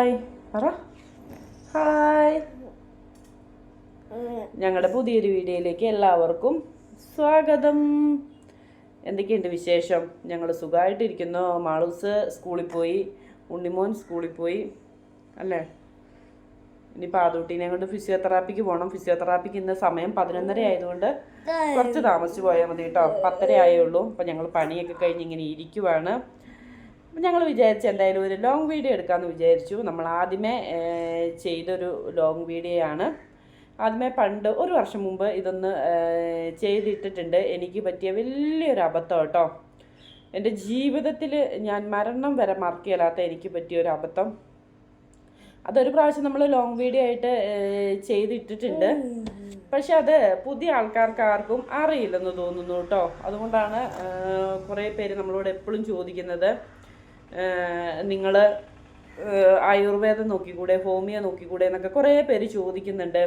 Hi പറ. Hi ഞങ്ങളുടെ പുതിയൊരു വീഡിയോയിലേക്ക് എല്ലാവർക്കും സ്വാഗതം. എന്തൊക്കെയുണ്ട് വിശേഷം? ഞങ്ങൾ സുഖമായിട്ടിരിക്കുന്നു മാളൂസ് സ്കൂളിൽ പോയി. ഉണ്ണിമോൻ സ്കൂളിൽ പോയി. അല്ലേ? ഇനി പാതൂട്ടീനെ കൊണ്ട് ഫിസിയോതെറാപ്പിക്ക് പോകണം ഫിസിയോതെറാപ്പിക്ക് ഇന്ന് സമയം പതിനൊന്നര ആയതുകൊണ്ട് കുറച്ച് താമസിച്ച് പോയാൽ മതി കേട്ടോ. പത്തര ആയേ ഉള്ളൂ. അപ്പം ഞങ്ങൾ പണിയൊക്കെ കഴിഞ്ഞ് ഇങ്ങനെ ഇരിക്കുവാണ്. അപ്പം ഞങ്ങൾ വിചാരിച്ചു എന്തായാലും ഒരു ലോങ് വീഡിയോ എടുക്കാമെന്ന് വിചാരിച്ചു. നമ്മൾ ആദ്യമേ ചെയ്തൊരു ലോങ് വീഡിയോ ആണ്. ആദ്യമേ പണ്ട് ഒരു വർഷം മുമ്പ് ഇതൊന്ന് ചെയ്തിട്ടിട്ടുണ്ട്. എനിക്ക് പറ്റിയ വലിയൊരു അബദ്ധം കേട്ടോ. എന്റെ ജീവിതത്തിൽ ഞാൻ മരണം വരെ മറക്കില്ലാത്ത എനിക്ക് പറ്റിയൊരു അബദ്ധം. അതൊരു പ്രാവശ്യം നമ്മൾ ലോങ് വീഡിയോ ആയിട്ട് ചെയ്തിട്ടിട്ടുണ്ട്. പക്ഷെ അത് പുതിയ ആൾക്കാർക്ക് ആർക്കും അറിയില്ലെന്ന് തോന്നുന്നു കേട്ടോ. അതുകൊണ്ടാണ് കുറേ പേര് നമ്മളോട് എപ്പോഴും ചോദിക്കുന്നത്. നിങ്ങൾ ആയുർവേദം നോക്കിക്കൂടെ ഹോമിയോ നോക്കിക്കൂടെ എന്നൊക്കെ കുറേ പേര് ചോദിക്കുന്നുണ്ട്.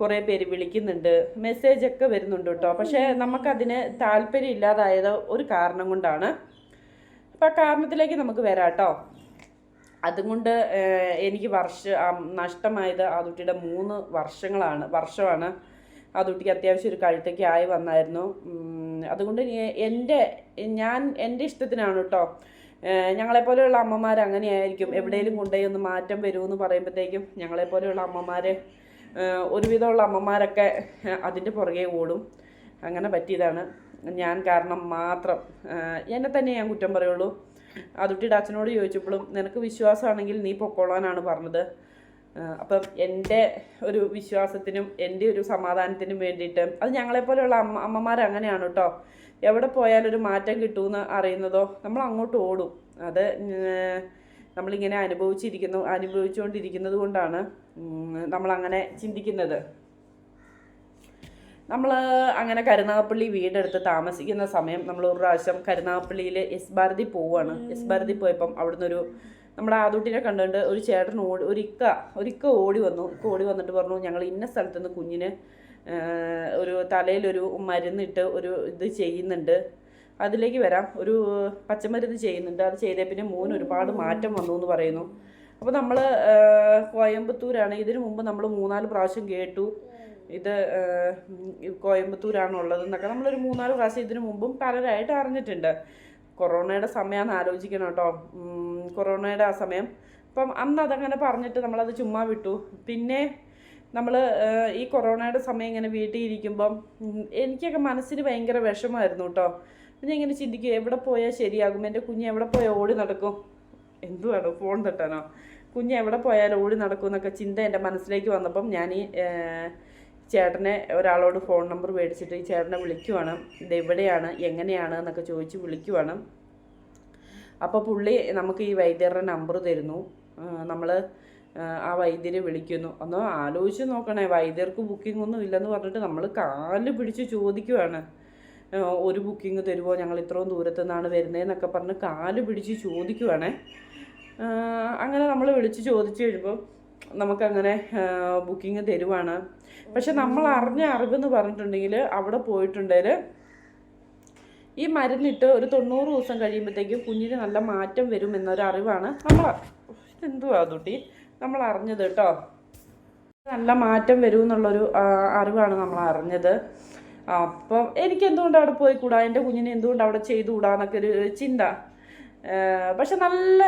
കുറേ പേര് വിളിക്കുന്നുണ്ട്. മെസ്സേജ് ഒക്കെ വരുന്നുണ്ട് കേട്ടോ പക്ഷേ നമുക്കതിന് താല്പര്യം ഇല്ലാതായത് ഒരു കാരണം കൊണ്ടാണ്. അപ്പം ആ കാരണത്തിലേക്ക് നമുക്ക് വരാം കേട്ടോ അതുകൊണ്ട് എനിക്ക് വർഷ നഷ്ടമായത് ആ കുട്ടിയുടെ മൂന്ന് വർഷങ്ങളാണ് വർഷമാണ്. ആ കുട്ടിക്ക് അത്യാവശ്യം ഒരു കഴുത്തൊക്കെ ആയി വന്നായിരുന്നു. അതുകൊണ്ട് എന്റെ ഞാൻ എന്റെ ഇഷ്ടത്തിനാണ് കേട്ടോ. ഞങ്ങളെപ്പോലെയുള്ള അമ്മമാർ അങ്ങനെയായിരിക്കും. എവിടെയെങ്കിലും കൊണ്ടുപോയി ഒന്ന് മാറ്റം വരുമെന്ന് പറയുമ്പോഴത്തേക്കും ഞങ്ങളെപ്പോലെയുള്ള അമ്മമാർ ഒരുവിധമുള്ള അമ്മമാരൊക്കെ അതിന്റെ പുറകെ ഓടും. അങ്ങനെ പറ്റിയതാണ്. ഞാൻ കാരണം മാത്രം എന്നെ തന്നെ ഞാൻ കുറ്റം പറയുള്ളൂ. അതുട്ടിയുടെ അച്ഛനോട് ചോദിച്ചപ്പോഴും നിനക്ക് വിശ്വാസമാണെങ്കിൽ നീ പൊക്കോളാനാണ് പറഞ്ഞത്. അപ്പം എന്റെ ഒരു വിശ്വാസത്തിനും എന്റെ ഒരു സമാധാനത്തിനും വേണ്ടിയിട്ട് അത് ഞങ്ങളെപ്പോലെയുള്ള അമ്മ അമ്മമാർ അങ്ങനെയാണ് കേട്ടോ. എവിടെ പോയാലും ഒരു മാറ്റം കിട്ടുമെന്ന് അറിയുന്നതോ നമ്മൾ അങ്ങോട്ട് ഓടും. അത് നമ്മളിങ്ങനെ അനുഭവിച്ചിരിക്കുന്നു അനുഭവിച്ചുകൊണ്ടിരിക്കുന്നത് കൊണ്ടാണ് നമ്മളങ്ങനെ ചിന്തിക്കുന്നത്. നമ്മൾ അങ്ങനെ കരുനാഗപ്പള്ളി വീടെടുത്ത് താമസിക്കുന്ന സമയം നമ്മൾ ഒരു പ്രാവശ്യം കരുനാഗപ്പള്ളിയിൽ എസ് ഭാരതി പോവുകയാണ് എസ് ഭാരതി പോയപ്പം അവിടുന്ന് ഒരു നമ്മുടെ ആദൂട്ടിനെ കണ്ടുകൊണ്ട് ഒരു ചേട്ടൻ ഓടി ഒരു ഇക്ക ഒരു ഇക്ക ഓടി വന്നു. ഇക്ക ഓടി വന്നിട്ട് പറഞ്ഞു ഞങ്ങൾ ഇന്ന സ്ഥലത്തുനിന്ന് കുഞ്ഞിന് ഒരു തലയിലൊരു മരുന്നിട്ട് ഒരു ഇത് ചെയ്യുന്നുണ്ട്. അതിലേക്ക് വരാം. ഒരു പച്ചമരുന്ന് ചെയ്യുന്നുണ്ട്. അത് ചെയ്തേ പിന്നെ മൂന്ന് ഒരുപാട് മാറ്റം വന്നു എന്ന് പറയുന്നു. അപ്പോൾ നമ്മൾ കോയമ്പത്തൂരാണ്. ഇതിനു മുമ്പ് നമ്മൾ മൂന്നാൽ പ്രാവശ്യം കേട്ടു. ഇത് കോയമ്പത്തൂരാണ് ഉള്ളത് എന്നൊക്കെ. നമ്മളൊരു മൂന്നാൽ പ്രാവശ്യം ഇതിനു മുമ്പും പലരായിട്ട് അറിഞ്ഞിട്ടുണ്ട്. കൊറോണയുടെ സമയമാണ് ആലോചിക്കണം കേട്ടോ. കൊറോണയുടെ ആ സമയം. അപ്പം അന്ന് അതങ്ങനെ പറഞ്ഞിട്ട് നമ്മളത് ചുമ്മാ വിട്ടു. പിന്നെ നമ്മൾ ഈ കൊറോണയുടെ സമയം ഇങ്ങനെ വീട്ടിൽ ഇരിക്കുമ്പം എനിക്കൊക്കെ മനസ്സിന് ഭയങ്കര വിഷമമായിരുന്നു കേട്ടോ ഞാൻ ഇങ്ങനെ ചിന്തിക്കും എവിടെ പോയാൽ ശരിയാകും? എന്റെ കുഞ്ഞ് എവിടെ പോയാൽ ഓടി നടക്കും? എന്തുവാണ് ഫോൺ തട്ടാനോ? കുഞ്ഞ് എവിടെ പോയാലും ഓടി നടക്കും എന്നൊക്കെ ചിന്ത എന്റെ മനസ്സിലേക്ക് വന്നപ്പം ഞാൻ ഈ ചേട്ടനെ ഒരാളോട് ഫോൺ നമ്പർ മേടിച്ചിട്ട് ഈ ചേട്ടനെ വിളിക്കുവാണ്. ഇത് എവിടെയാണ്? എങ്ങനെയാണ്? എന്നൊക്കെ ചോദിച്ച് വിളിക്കുവാണ്. അപ്പോൾ പുള്ളി നമുക്ക് ഈ വൈദ്യരുടെ നമ്പർ തരുന്നു. നമ്മൾ ആ വൈദ്യരെ വിളിക്കുന്നു. ഒന്ന് ആലോചിച്ച് നോക്കണേ വൈദ്യർക്ക് ബുക്കിംഗ് ഒന്നും ഇല്ലെന്ന് പറഞ്ഞിട്ട് നമ്മൾ കാൽ പിടിച്ച് ചോദിക്കുവാണ്. ഒരു ബുക്കിംഗ് തരുമോ ഞങ്ങൾ ഇത്രയും ദൂരത്തു നിന്നാണ് വരുന്നതെന്നൊക്കെ പറഞ്ഞ് കാൽ പിടിച്ച് ചോദിക്കുവാണേ. അങ്ങനെ നമ്മൾ വിളിച്ച് ചോദിച്ചു കഴിയുമ്പോൾ നമുക്കങ്ങനെ ബുക്കിംഗ് തരുവാണ്. പക്ഷെ നമ്മൾ അറിഞ്ഞ അറിവെന്ന് പറഞ്ഞിട്ടുണ്ടെങ്കിൽ അവിടെ പോയിട്ടുണ്ടെങ്കിൽ ഈ മരുന്നിട്ട് ഒരു തൊണ്ണൂറ് ദിവസം കഴിയുമ്പോഴത്തേക്കും കുഞ്ഞിന് നല്ല മാറ്റം വരും എന്നൊരു അറിവാണ് നമ്മൾ എന്തുവാ അതുട്ടി നമ്മൾ അറിഞ്ഞത് കേട്ടോ നല്ല മാറ്റം വരും എന്നുള്ളൊരു അറിവാണ് നമ്മൾ അറിഞ്ഞത് അപ്പം എനിക്ക് എന്തുകൊണ്ട് അവിടെ പോയി കൂടാ എന്റെ കുഞ്ഞിനെ എന്തുകൊണ്ട് അവിടെ ചെയ്തു എന്നൊക്കെ ഒരു ചിന്ത. പക്ഷെ നല്ല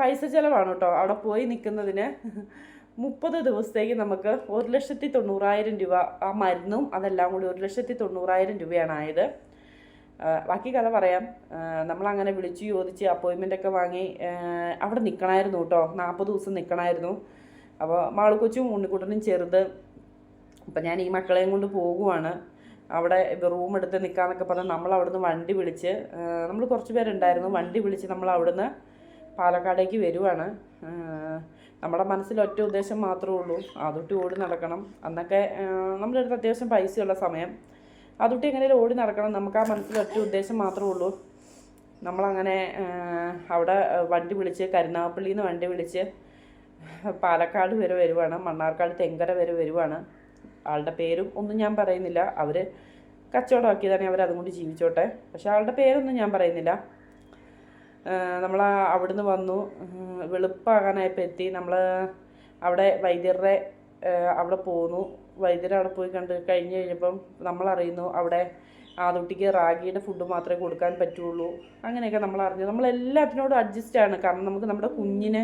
പൈസ ചിലവാണ് കേട്ടോ അവിടെ പോയി നിൽക്കുന്നതിന്. മുപ്പത് ദിവസത്തേക്ക് നമുക്ക് ഒരു ലക്ഷത്തി തൊണ്ണൂറായിരം രൂപ ആ മരുന്നും അതെല്ലാം കൂടി ഒരു ലക്ഷത്തി തൊണ്ണൂറായിരം രൂപയാണ് ആയത്. ബാക്കി കഥ പറയാം. നമ്മളങ്ങനെ വിളിച്ചു ചോദിച്ച് അപ്പോയിൻമെന്റ് ഒക്കെ വാങ്ങി അവിടെ നിൽക്കണമായിരുന്നു കേട്ടോ നാൽപ്പത് ദിവസം നിൽക്കണമായിരുന്നു അപ്പോൾ മാളുക്കൊച്ചും ഉണ്ണിക്കുട്ടനും ചെറുത് അപ്പം ഞാൻ ഈ മക്കളെയും കൊണ്ട് പോകുവാണ്. അവിടെ റൂം എടുത്ത് നിൽക്കാമെന്നൊക്കെ പറഞ്ഞ് നമ്മൾ അവിടുന്ന് വണ്ടി വിളിച്ച് നമ്മൾ കുറച്ച് പേരുണ്ടായിരുന്നു. വണ്ടി വിളിച്ച് നമ്മൾ അവിടുന്ന് പാലക്കാടേക്ക് വരുവാണ്. നമ്മുടെ മനസ്സിൽ ഒറ്റ ഉദ്ദേശം മാത്രമേ ഉള്ളൂ. അതൊട്ട് ഓടി നടക്കണം. അന്നൊക്കെ നമ്മുടെ അടുത്ത് അത്യാവശ്യം പൈസയുള്ള സമയം. അതൊട്ടി എങ്ങനെയും ഓടി നടക്കണം. നമുക്ക് ആ മനസ്സിൽ ഒറ്റ ഉദ്ദേശം മാത്രമേ ഉള്ളൂ. നമ്മളങ്ങനെ അവിടെ വണ്ടി വിളിച്ച് കരുനാഗപ്പള്ളിയിൽ നിന്ന് വണ്ടി വിളിച്ച് പാലക്കാട് വരെ വരുവാണ്. മണ്ണാർക്കാട് തെങ്കര വരെ വരുവാണ്. ആളുടെ പേരും ഒന്നും ഞാൻ പറയുന്നില്ല. അവർ കച്ചവടമാക്കിയതാണ് അവർ അതും കൊണ്ട് ജീവിച്ചോട്ടെ. പക്ഷെ ആളുടെ പേരൊന്നും ഞാൻ പറയുന്നില്ല. നമ്മൾ അവിടുന്ന് വന്നു. വെളുപ്പാകാനായപ്പോൾ എത്തി. നമ്മൾ അവിടെ വൈദ്യരുടെ അവിടെ പോന്നു. വൈദ്യരെ അവിടെ പോയി കണ്ട് കഴിഞ്ഞ് കഴിഞ്ഞപ്പം നമ്മളറിയുന്നു അവിടെ ആദുട്ടിക്ക് റാഗിയുടെ ഫുഡ് മാത്രമേ കൊടുക്കാൻ പറ്റുള്ളൂ. അങ്ങനെയൊക്കെ നമ്മൾ അറിഞ്ഞു നമ്മൾ എല്ലാത്തിനോടും അഡ്ജസ്റ്റ് ആണ്. കാരണം നമുക്ക് നമ്മുടെ കുഞ്ഞിനെ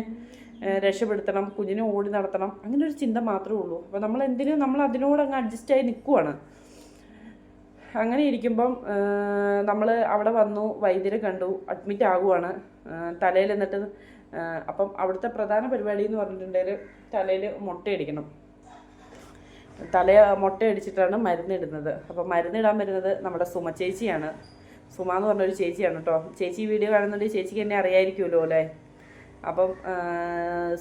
രക്ഷപ്പെടുത്തണം കുഞ്ഞിനെ ഓടി നടത്തണം. അങ്ങനെ ഒരു ചിന്ത മാത്രമേ ഉള്ളൂ. അപ്പോൾ നമ്മൾ എന്തിനും നമ്മൾ അതിനോട് അങ്ങ് അഡ്ജസ്റ്റ് ആയി നിൽക്കുവാണ് അങ്ങനെ ഇരിക്കുമ്പം നമ്മൾ അവിടെ വന്നു വൈദ്യരെ കണ്ടു അഡ്മിറ്റ് ആകുവാണ്. തലയിൽ എന്നിട്ട് അപ്പം അവിടുത്തെ പ്രധാന പരിപാടി എന്ന് പറഞ്ഞിട്ടുണ്ടെങ്കിൽ തലയിൽ മുട്ടയടിക്കണം തല മുട്ടയടിച്ചിട്ടാണ് മരുന്നിടുന്നത്. അപ്പോൾ മരുന്നിടാൻ വരുന്നത് നമ്മുടെ സുമ ചേച്ചിയാണ്. സുമ എന്ന് പറഞ്ഞൊരു ചേച്ചിയാണ് കേട്ടോ ചേച്ചി വീഡിയോ കാണുന്നുണ്ട് ചേച്ചിക്ക് എന്നെ അറിയായിരിക്കുമല്ലോ അല്ലേ? അപ്പം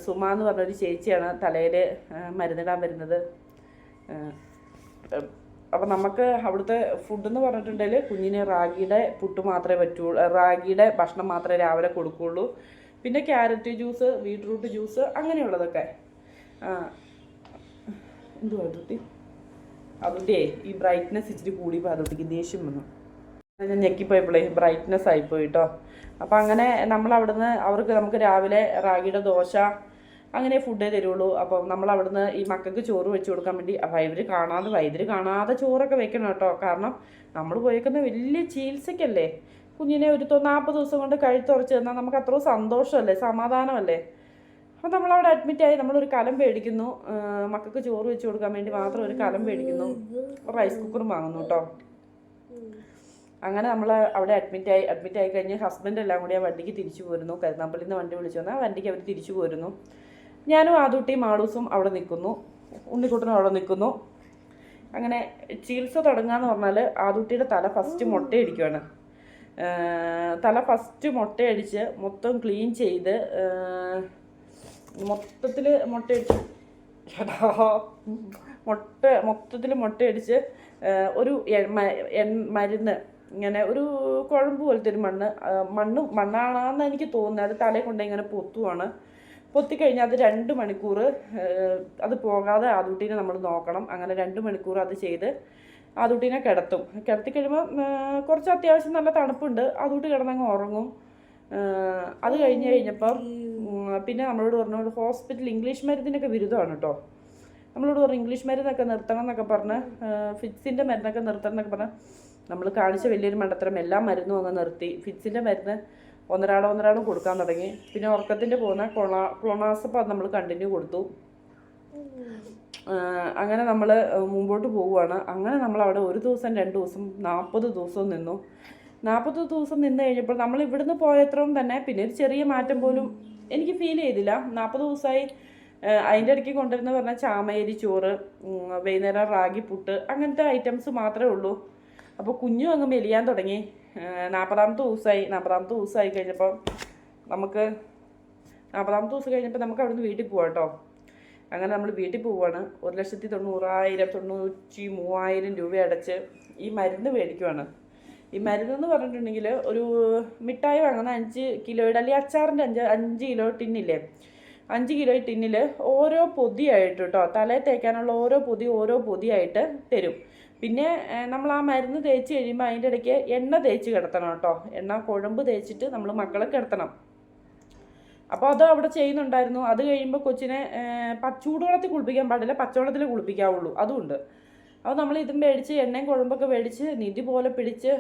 സുമ എന്ന് പറഞ്ഞൊരു ചേച്ചിയാണ് തലയിൽ മരുന്നിടാൻ വരുന്നത്. അപ്പം നമുക്ക് അവിടുത്തെ ഫുഡെന്ന് പറഞ്ഞിട്ടുണ്ടെങ്കിൽ കുഞ്ഞിന് റാഗിയുടെ പുട്ട് മാത്രമേ പറ്റുള്ളൂ റാഗിയുടെ ഭക്ഷണം മാത്രമേ രാവിലെ കൊടുക്കുകയുള്ളൂ പിന്നെ ക്യാരറ്റ് ജ്യൂസ് ബീട്രൂട്ട് ജ്യൂസ് അങ്ങനെയുള്ളതൊക്കെ. എന്തുവാ അതുട്ടി അതുട്ടിയേ ഈ ബ്രൈറ്റ്നെസ് ഇച്ചിരി കൂടിയപ്പോൾ അതുട്ടിക്ക് ദേഷ്യം വന്നു. ഞാൻ ഞെക്കിപ്പോയപ്പോഴേ ബ്രൈറ്റ്നെസ് ആയിപ്പോയി കേട്ടോ അപ്പം അങ്ങനെ നമ്മൾ അവിടുന്ന് അവർക്ക് നമുക്ക് രാവിലെ റാഗിയുടെ ദോശ അങ്ങനെ ഫുഡേ തരുള്ളൂ. അപ്പോൾ നമ്മൾ അവിടുന്ന് ഈ മക്കൾക്ക് ചോറ് വെച്ച് കൊടുക്കാൻ വേണ്ടി അപ്പം ഇവർ കാണാതെ വൈദ്യര് കാണാതെ ചോറൊക്കെ വെക്കണം കേട്ടോ കാരണം നമ്മൾ പോയേക്കുന്ന വലിയ ചികിത്സയ്ക്കല്ലേ കുഞ്ഞിനെ ഒരു നാൽപ്പത് ദിവസം കൊണ്ട് കഴുത്തുറച്ച് തന്നാൽ നമുക്ക് അത്രയും സന്തോഷമല്ലേ? സമാധാനമല്ലേ? അപ്പം നമ്മളവിടെ അഡ്മിറ്റായി നമ്മളൊരു കലം മേടിക്കുന്നു. മക്കൾക്ക് ചോറ് വെച്ച് കൊടുക്കാൻ വേണ്ടി മാത്രം ഒരു കലം മേടിക്കുന്നു. റൈസ് കുക്കറും വാങ്ങുന്നു കേട്ടോ അങ്ങനെ നമ്മൾ അവിടെ അഡ്മിറ്റായി അഡ്മിറ്റായി കഴിഞ്ഞ് ഹസ്ബൻഡ് എല്ലാം കൂടി ആ വണ്ടിക്ക് തിരിച്ചു പോരുന്നു. കരുനാപ്പള്ളിയിൽ നിന്ന് വണ്ടി വിളിച്ചു വന്നാൽ വണ്ടിക്ക് അവർ തിരിച്ചു പോരുന്നു. ഞാനും ആദൂട്ടിയും മാളൂസും അവിടെ നിൽക്കുന്നു. ഉണ്ണിക്കുട്ടനും അവിടെ നിൽക്കുന്നു. അങ്ങനെ ചികിത്സ തുടങ്ങാന്ന് പറഞ്ഞാൽ ആദൂട്ടിയുടെ തല ഫസ്റ്റ് മുട്ടയടിക്കുവാണ്. തല ഫസ്റ്റ് മുട്ടയടിച്ച് മൊത്തം ക്ലീൻ ചെയ്ത് മൊത്തത്തിൽ മുട്ടയടിച്ച് ചേട്ടാ മുട്ട മൊത്തത്തിൽ മുട്ടയടിച്ച് ഒരു മരുന്ന് ഇങ്ങനെ ഒരു കുഴമ്പ് പോലത്തെ ഒരു മണ്ണ് മണ്ണ് മണ്ണാണെന്ന് എനിക്ക് തോന്നുന്നത് അത് തലയിൽ കൊണ്ട് ഇങ്ങനെ പൊത്തുവാണ്. പൊത്തിക്കഴിഞ്ഞാൽ അത് രണ്ട് മണിക്കൂർ അത് പോകാതെ ആദുട്ടീനെ നമ്മൾ നോക്കണം. അങ്ങനെ രണ്ട് മണിക്കൂർ അത് ചെയ്ത് ആദുട്ടീനെ കിടത്തും. കിടത്തി കഴിയുമ്പോൾ കുറച്ച് അത്യാവശ്യം നല്ല തണുപ്പുണ്ട്. ആദൂട്ടി കിടന്നങ്ങ് ഉറങ്ങും. അത് കഴിഞ്ഞ് കഴിഞ്ഞപ്പം ഉം, പിന്നെ നമ്മളോട് പറഞ്ഞു ഹോസ്പിറ്റൽ ഇംഗ്ലീഷ് മരുന്നിനൊക്കെ വിരുദ്ധമാണ് കേട്ടോ നമ്മളോട് പറഞ്ഞു ഇംഗ്ലീഷ് മരുന്നൊക്കെ നിർത്തണം എന്നൊക്കെ പറഞ്ഞ് ഫിറ്റ്സിന്റെ മരുന്നൊക്കെ നിർത്തണം എന്നൊക്കെ പറഞ്ഞ് നമ്മൾ കാണിച്ച വലിയൊരു മണ്ടത്തരം എല്ലാ മരുന്നും അങ്ങ് നിർത്തി. ഫിറ്റ്സിന്റെ മരുന്ന് ഒന്നരാടം ഒന്നരാടം കൊടുക്കാൻ തുടങ്ങി. പിന്നെ ഉറക്കത്തിന്റെ പോകുന്ന കൊളാ ക്ലോണാസപ്പം നമ്മൾ കണ്ടിന്യൂ കൊടുത്തു. അങ്ങനെ നമ്മൾ മുമ്പോട്ട് പോവുകയാണ്. അങ്ങനെ നമ്മൾ അവിടെ ഒരു ദിവസം രണ്ട് ദിവസം നാൽപ്പത് ദിവസവും നിന്നു. നാൽപ്പത് ദിവസം നിന്ന് കഴിഞ്ഞപ്പോൾ നമ്മൾ ഇവിടുന്ന് പോയത്രയും തന്നെ പിന്നെ ഒരു ചെറിയ മാറ്റം പോലും എനിക്ക് ഫീൽ ചെയ്തില്ല. നാൽപ്പത് ദിവസമായി അതിന്റെ ഇടയ്ക്ക് കൊണ്ടുവരുന്ന പറഞ്ഞാൽ ചാമയരി ചോറ് വൈകുന്നേരം റാഗി പുട്ട് അങ്ങനത്തെ ഐറ്റംസ് മാത്രമേ ഉള്ളൂ. അപ്പോൾ കുഞ്ഞു അങ്ങ് മെലിയാൻ തുടങ്ങി. നാൽപ്പതാമത്തെ ദിവസമായി നാൽപ്പതാമത്തെ ദിവസമായി കഴിഞ്ഞപ്പോൾ നമുക്ക് നാൽപ്പതാമത്തെ ദിവസം കഴിഞ്ഞപ്പോൾ നമുക്ക് അവിടുന്ന് വീട്ടിൽ പോവാം കേട്ടോ അങ്ങനെ നമ്മൾ വീട്ടിൽ പോവുകയാണ് ഒരു ലക്ഷത്തി തൊണ്ണൂറായിരം തൊണ്ണൂറ്റി മൂവായിരം രൂപ അടച്ച് ഈ മരുന്ന് മേടിക്കുവാണ്. ഈ മരുന്നെന്ന് പറഞ്ഞിട്ടുണ്ടെങ്കിൽ ഒരു മിഠായി വാങ്ങുന്ന അഞ്ച് കിലോയുടെ അല്ലെങ്കിൽ അച്ചാറിന്റെ അഞ്ച് അഞ്ച് കിലോ ടിന്നില്ലേ? അഞ്ച് കിലോ ടിന്നിൽ ഓരോ പൊതിയായിട്ട് കേട്ടോ തലയിൽ തേക്കാനുള്ള ഓരോ പൊതി ഓരോ പൊതിയായിട്ട് തരും. പിന്നെ നമ്മൾ ആ മരുന്ന് തേച്ച് കഴിയുമ്പോൾ അതിന്റെ ഇടയ്ക്ക് എണ്ണ തേച്ച് കിടത്തണം കേട്ടോ എണ്ണ കുഴമ്പ് തേച്ചിട്ട് നമ്മൾ മക്കളെ കിടത്തണം. അപ്പോൾ അത് അവിടെ ചെയ്യുന്നുണ്ടായിരുന്നു. അത് കഴിയുമ്പോൾ കൊച്ചിനെ ചൂടുവെള്ളത്തിൽ കുളിപ്പിക്കാൻ പാടില്ല പച്ചവെള്ളത്തിൽ കുളിപ്പിക്കാവുള്ളൂ. അതുമുണ്ട് അപ്പോൾ നമ്മൾ ഇതും മേടിച്ച് എണ്ണയും കുഴമ്പൊക്കെ മേടിച്ച് നിധി പോലെ പിടിച്ച്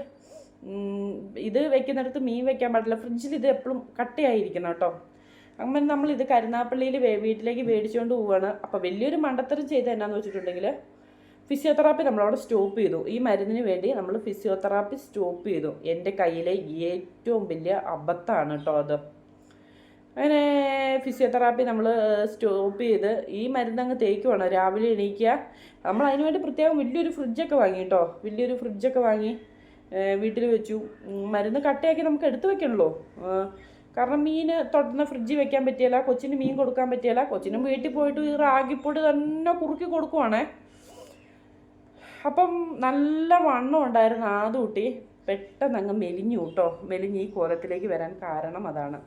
ഇത് വെക്കുന്നിടത്ത് മീൻ വെക്കാൻ പാടില്ല. ഫ്രിഡ്ജിൽ ഇത് എപ്പോഴും കട്ടയായിരിക്കണം കേട്ടോ. അങ്ങനെ നമ്മൾ ഇത് കരുനാപ്പള്ളിയിൽ വീട്ടിലേക്ക് മേടിച്ചുകൊണ്ട് പോവുകയാണ് അപ്പോൾ വലിയൊരു മണ്ടത്തരം ചെയ്ത് എന്നാന്ന് വെച്ചിട്ടുണ്ടെങ്കിൽ ഫിസിയോതെറാപ്പി നമ്മളവിടെ സ്റ്റോപ്പ് ചെയ്തു. ഈ മരുന്നിന് വേണ്ടി നമ്മൾ ഫിസിയോതെറാപ്പി സ്റ്റോപ്പ് ചെയ്തു. എന്റെ കയ്യിലെ ഏറ്റവും വലിയ അബദ്ധമാണ് കേട്ടോ അത്. അങ്ങനെ ഫിസിയോതെറാപ്പി നമ്മൾ സ്റ്റോപ്പ് ചെയ്ത് ഈ മരുന്നങ്ങ് തേക്കുവാണ്. രാവിലെ എണീക്കുക നമ്മൾ അതിന് വേണ്ടി പ്രത്യേകം വലിയൊരു ഫ്രിഡ്ജൊക്കെ വാങ്ങി കേട്ടോ വലിയൊരു ഫ്രിഡ്ജൊക്കെ വാങ്ങി വീട്ടിൽ വെച്ചു. മരുന്ന് കട്ടയാക്കി നമുക്ക് എടുത്തു വെക്കണല്ലോ. കാരണം മീൻ തൊട്ടുന്ന ഫ്രിഡ്ജിൽ വെക്കാൻ പറ്റിയല്ല കൊച്ചിന് മീൻ കൊടുക്കാൻ പറ്റിയല്ല കൊച്ചിനും വീട്ടിൽ പോയിട്ട് ഈ റാഗിപ്പൊടി തന്നെ കുറുക്കി കൊടുക്കുവാണേ. അപ്പം നല്ല വണ്ണം ഉണ്ടായിരുന്നു ആദ്യം കൂട്ടി പെട്ടെന്ന് അങ്ങ് മെലിഞ്ഞു കേട്ടോ. മെലിഞ്ഞ് ഈ കോലത്തിലേക്ക് വരാൻ കാരണം അതാണ്.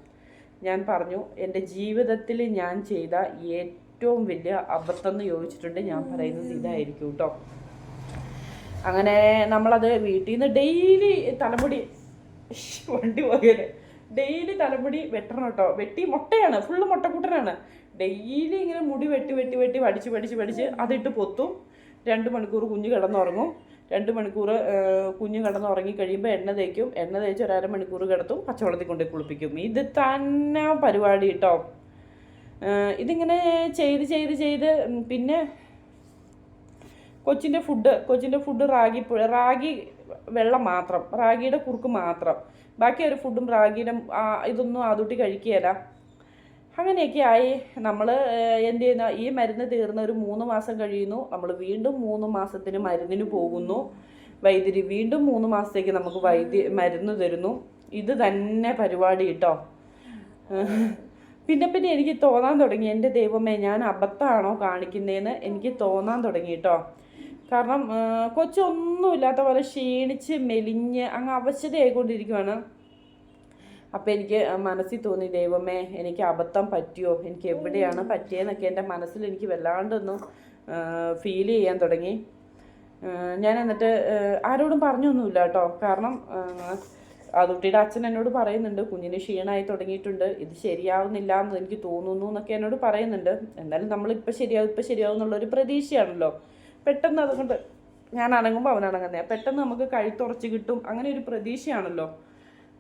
ഞാൻ പറഞ്ഞു എന്റെ ജീവിതത്തിൽ ഞാൻ ചെയ്ത ഏറ്റവും വലിയ അബദ്ധം എന്ന് ചോദിച്ചിട്ടുണ്ട് ഞാൻ പറയുന്നത് ഇതായിരിക്കും കേട്ടോ അങ്ങനെ നമ്മളത് വീട്ടിൽ നിന്ന് ഡെയിലി തലമുടി വണ്ടി പോയത് ഡെയിലി തലമുടി വെട്ടണം കേട്ടോ വെട്ടി മുട്ടയാണ് ഫുള്ള് മുട്ടക്കൂട്ടനാണ്. ഡെയിലി ഇങ്ങനെ മുടി വെട്ടി വെട്ടി വെട്ടി വടിച്ച് വടിച്ച് വടിച്ച് അതിട്ട് പൊത്തും. രണ്ട് മണിക്കൂർ കുഞ്ഞ് കിടന്നുറങ്ങും. രണ്ട് മണിക്കൂർ കുഞ്ഞ് കിടന്ന് ഉറങ്ങിക്കഴിയുമ്പോൾ എണ്ണ തേക്കും. എണ്ണ തേച്ച് ഒരു അരമണിക്കൂർ കിടത്തും. പച്ചവെള്ളത്തിൽ കൊണ്ട് കുളിപ്പിക്കും. ഇത് തന്നെ പരിപാടി കേട്ടോ ഇതിങ്ങനെ ചെയ്ത് ചെയ്ത് ചെയ്ത് പിന്നെ കൊച്ചിന്റെ ഫുഡ് കൊച്ചിന്റെ ഫുഡ് റാഗി റാഗി വെള്ളം മാത്രം. റാഗിയുടെ കുറുക്ക് മാത്രം. ബാക്കി ഒരു ഫുഡും റാഗിയുടെ ഇതൊന്നും ആദൂട്ടി കഴിക്കുകയില്ല അങ്ങനെയൊക്കെ ആയി നമ്മൾ എന്ത് ചെയ്യുന്ന? ഈ മരുന്ന് തീർന്ന ഒരു മൂന്ന് മാസം കഴിയുന്നു. നമ്മൾ വീണ്ടും മൂന്ന് മാസത്തിന് മരുന്നിന് പോകുന്നു. വൈദ്യുതി വീണ്ടും മൂന്ന് മാസത്തേക്ക് നമുക്ക് വൈദ്യ മരുന്ന് തരുന്നു. ഇത് തന്നെ പരിപാടി കേട്ടോ പിന്നെ പിന്നെ എനിക്ക് തോന്നാൻ തുടങ്ങി. എന്റെ ദൈവമേ ഞാൻ അബദ്ധമാണോ കാണിക്കുന്നതെന്ന് എനിക്ക് തോന്നാൻ തുടങ്ങി കേട്ടോ കാരണം കൊച്ചൊന്നുമില്ലാത്ത പോലെ ക്ഷീണിച്ച് മെലിഞ്ഞ് അങ്ങ് അവശതയായിക്കൊണ്ടിരിക്കുവാണ്. അപ്പം എനിക്ക് മനസ്സിൽ തോന്നി ദൈവമേ എനിക്ക് അബദ്ധം പറ്റിയോ? എനിക്ക് എവിടെയാണ് പറ്റിയതെന്നൊക്കെ എന്റെ മനസ്സിൽ എനിക്ക് വല്ലാണ്ടൊന്ന് ഫീൽ ചെയ്യാൻ തുടങ്ങി. ഞാൻ എന്നിട്ട് ആരോടും പറഞ്ഞൊന്നുമില്ല കേട്ടോ. കാരണം അതുട്ടിയുടെ അച്ഛൻ എന്നോട് പറയുന്നുണ്ട് കുഞ്ഞിന് ക്ഷീണമായി തുടങ്ങിയിട്ടുണ്ട്. ഇത് ശരിയാവുന്നില്ല എന്ന് എനിക്ക് തോന്നുന്നു എന്നൊക്കെ എന്നോട് പറയുന്നുണ്ട്. എന്തായാലും നമ്മൾ ഇപ്പം ശരിയാവും ഇപ്പം ശരിയാവും എന്നുള്ളൊരു പ്രതീക്ഷയാണല്ലോ. പെട്ടെന്ന് അതുകൊണ്ട് ഞാൻ അനങ്ങുമ്പോൾ അവൻ പെട്ടെന്ന് നമുക്ക് കഴുത്തുറച്ച് കിട്ടും. അങ്ങനെ ഒരു പ്രതീക്ഷയാണല്ലോ.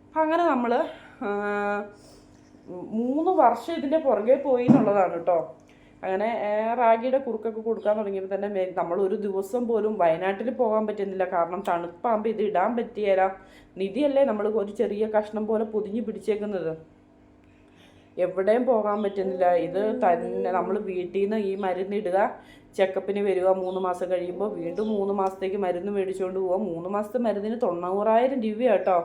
അപ്പം അങ്ങനെ നമ്മൾ മൂന്ന് വർഷം ഇതിന്റെ പുറകെ പോയി എന്നുള്ളതാണ് കേട്ടോ. അങ്ങനെ റാഗിയുടെ കുറുക്കൊക്കെ കൊടുക്കാൻ തുടങ്ങിയപ്പോൾ തന്നെ നമ്മൾ ഒരു ദിവസം പോലും വയനാട്ടിൽ പോകാൻ പറ്റുന്നില്ല. കാരണം തണുപ്പാകുമ്പോൾ ഇത് ഇടാൻ പറ്റിയല്ല നിധിയല്ലേ നമ്മൾ ഒരു ചെറിയ കഷ്ണം പോലെ പൊതിഞ്ഞ് പിടിച്ചേക്കുന്നത്. എവിടെയും പോകാൻ പറ്റുന്നില്ല. ഇത് തന്നെ നമ്മൾ വീട്ടിൽ നിന്ന് ഈ മരുന്ന് ഇടുക ചെക്കപ്പിന് വരിക മൂന്ന് മാസം കഴിയുമ്പോൾ വീണ്ടും മൂന്ന് മാസത്തേക്ക് മരുന്ന് മേടിച്ചുകൊണ്ട് പോവുക മൂന്ന് മാസത്തെ മരുന്നിന് തൊണ്ണൂറായിരം രൂപ കേട്ടോ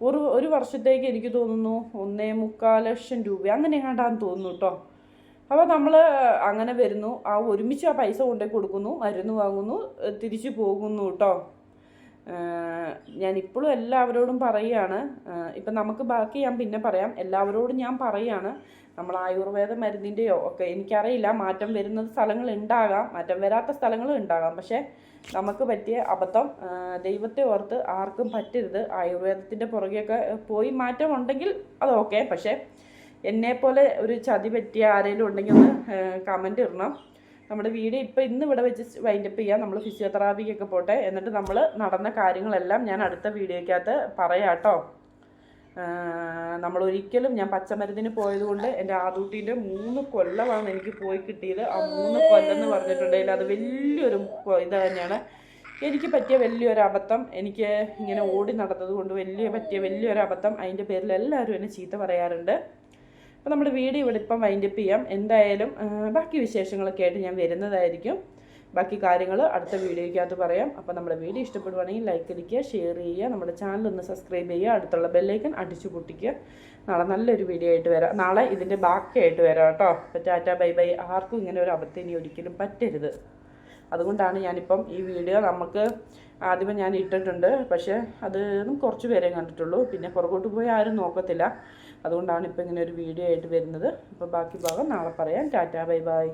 ഒരു ഒരു വർഷത്തേക്ക് എനിക്ക് തോന്നുന്നു ഒന്നേ മുക്കാൽ ലക്ഷം രൂപ അങ്ങനെ എങ്ങാണ്ടാന്ന് തോന്നുന്നു കേട്ടോ അപ്പോൾ നമ്മൾ അങ്ങനെ വരുന്നു. ആ ഒരുമിച്ച് ആ പൈസ കൊണ്ടേ കൊടുക്കുന്നു മരുന്ന് വാങ്ങുന്നു തിരിച്ചു പോകുന്നു കേട്ടോ ഞാനിപ്പോഴും എല്ലാവരോടും പറയുകയാണ് ഇപ്പം നമുക്ക് ബാക്കി ഞാൻ പിന്നെ പറയാം. എല്ലാവരോടും ഞാൻ പറയുകയാണ് നമ്മൾ ആയുർവേദ മരുന്നിന്റെയോ ഒക്കെ എനിക്കറിയില്ല. മാറ്റം വരുന്ന സ്ഥലങ്ങൾ ഉണ്ടാകാം. മാറ്റം വരാത്ത സ്ഥലങ്ങളും ഉണ്ടാകാം. പക്ഷേ നമുക്ക് പറ്റിയ അബദ്ധം ദൈവത്തെ ഓർത്ത് ആർക്കും പറ്റരുത്. ആയുർവേദത്തിന്റെ പുറകെയൊക്കെ പോയി മാറ്റം ഉണ്ടെങ്കിൽ അത് ഓക്കെ. പക്ഷേ എന്നെപ്പോലെ ഒരു ചതി പറ്റിയ ആരെങ്കിലും ഉണ്ടെങ്കിൽ ഒന്ന് കമന്റ് ഇടണം. നമ്മുടെ വീഡിയോ ഇപ്പോൾ ഇന്ന് ഇവിടെ വെച്ച് വൈൻഡപ്പ് ചെയ്യാം. നമ്മൾ ഫിസിയോതെറാപ്പിക്കൊക്കെ പോട്ടെ. എന്നിട്ട് നമ്മൾ നടന്ന കാര്യങ്ങളെല്ലാം ഞാൻ അടുത്ത വീഡിയോയ്ക്കകത്ത് പറയാം കേട്ടോ. നമ്മൾ ഒരിക്കലും ഞാൻ പച്ചമരുന്നിന് പോയതുകൊണ്ട് എന്റെ ആദൂട്ടീന്റെ മൂന്ന് കൊല്ലമാണ് എനിക്ക് പോയി കിട്ടിയത്. ആ മൂന്ന് കൊല്ലം എന്ന് പറഞ്ഞിട്ടുണ്ടെങ്കിൽ അത് വലിയൊരു ഇത് തന്നെയാണ്. എനിക്ക് പറ്റിയ വലിയൊരു അബദ്ധം. എനിക്ക് ഇങ്ങനെ ഓടി നടന്നത് കൊണ്ട് വലിയ പറ്റിയ വലിയൊരു അബദ്ധം. അതിന്റെ പേരിൽ എല്ലാവരും എന്നെ ചീത്ത പറയാറുണ്ട്. അപ്പോൾ നമ്മുടെ വീഡിയോ ഇവിടെ ഇപ്പം വൈൻഡപ്പ് ചെയ്യാം. എന്തായാലും ബാക്കി വിശേഷങ്ങളൊക്കെ ആയിട്ട് ഞാൻ വരുന്നതായിരിക്കും. ബാക്കി കാര്യങ്ങൾ അടുത്ത വീഡിയോയ്ക്കകത്ത് പറയാം. അപ്പോൾ നമ്മുടെ വീഡിയോ ഇഷ്ടപ്പെടുവാണെങ്കിൽ ലൈക്ക് അടിക്കുക ഷെയർ ചെയ്യുക നമ്മുടെ ചാനൽ ഒന്ന് സബ്സ്ക്രൈബ് ചെയ്യുക അടുത്തുള്ള ബെല്ലൈക്കൻ അടിച്ചു പൊട്ടിക്കുക. നാളെ നല്ലൊരു വീഡിയോ ആയിട്ട് വരാം. നാളെ ഇതിന്റെ ബാക്കിയായിട്ട് വരാം കേട്ടോ. അപ്പോൾ ടാറ്റ ബൈ ബൈ. ആർക്കും ഇങ്ങനെ ഒരു അബദ്ധം ഇനി ഒരിക്കലും പറ്റരുത്. അതുകൊണ്ടാണ് ഞാനിപ്പം ഈ വീഡിയോ നമുക്ക് ആദ്യമേ ഞാൻ ഇട്ടിട്ടുണ്ട്. പക്ഷേ അത് കുറച്ച് പേരെ കണ്ടിട്ടുള്ളൂ. പിന്നെ പുറകോട്ട് പോയി ആരും നോക്കത്തില്ല. അതുകൊണ്ടാണ് ഇപ്പം ഇങ്ങനെ ഒരു വീഡിയോ ആയിട്ട് വരുന്നത്. അപ്പോൾ ബാക്കി ഭാഗം നാളെ പറയാം. Tata bye bye.